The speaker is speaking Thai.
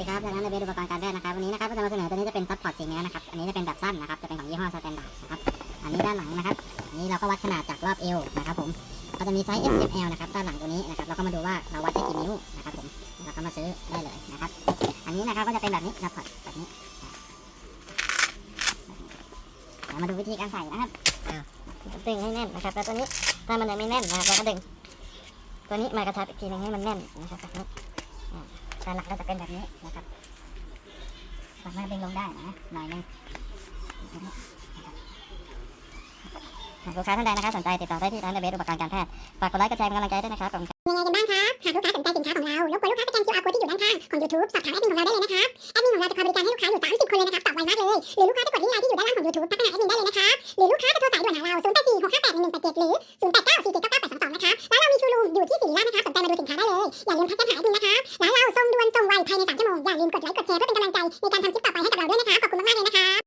ดีครับจากนั้นในเบสอุปกรณ์การแพทย์นะครับวันนี้นะครับก็จะมาเสนอตัวนี้จะเป็นซัพพอร์ตสีเนื้อนะครับอันนี้จะเป็นแบบสั้นนะครับจะเป็นของยี่ห้อสแตนดาร์ดนะครับอันนี้ด้านหลังนะครับอันนี้เราก็วัดขนาดจากรอบเอวนะครับผมก็จะมีไซส์ S M L นะครับด้านหลังตัวนี้นะครับเราก็มาดูว่าเราวัดได้กี่นิ้วนะครับผมเราก็มาซื้อได้เลยนะครับ อันนี้นะครับก็จะเป็นแบบนี้ซัพพอร์ตแบบนี้เดี๋ยวมาดูวิธีการใส่นะครับดึงให้แน่นนะครับ แล้วตัวนี้ถ้ามันยังไม่แน่นนะครับเราก็ดึง ตัวนี้มากระชับอีกทีนึงให้มันแน่นนะครับแบบนี้ ด้านหลังก็จะเป็นแบบนี้นะครับสามารถดึงลงได้นะหน่อยหนึงลูกค้าท่านใดนะครับสนใจติดต่อได้ที่ร้านเดเบสอุปกรณ์การแพทย์ ฝากกดไลค์กดแชร์เป็นกำลังใจด้วยนะครับยังไงกันบ้างครับ หากลูกค้าสนใจสินค้าของเรารบกวนลูกค้าสแกน QR code ที่อยู่ด้านข้างของ YouTube สอบถามแอดมินของเราได้เลยนะครับ แอดมินของเราจะคอยบริการให้ลูกค้าอยู่ 30 คนเลยนะครับตอบไวมากเลย หรือลูกค้าจะกดลิงก์ไลน์ที่อยู่ด้านล่างของ YouTube ทักไปหาแอดมินได้เลยนะครับ หรือลูกค้าจะโทรสายด่วนหาเรา0 8 4 6 5 8 1 1 8 7หรือ 0 8 9 4 7 9 9 8 2 2นะครับร้านเรามีชูรูมอยู่ที่สิริราชนะครับสนใจมาดูสินค้าได้เลย อย่าลืมทักกันหาแอดมินนะครับ ภายใน3ชั่วโมงอย่าลืมกดไลค์กดแชร์เพื่อเป็นกำลังใจในการทำคลิปต่อไปให้กับเราด้วยนะคะขอบคุณมากๆเลยนะคะ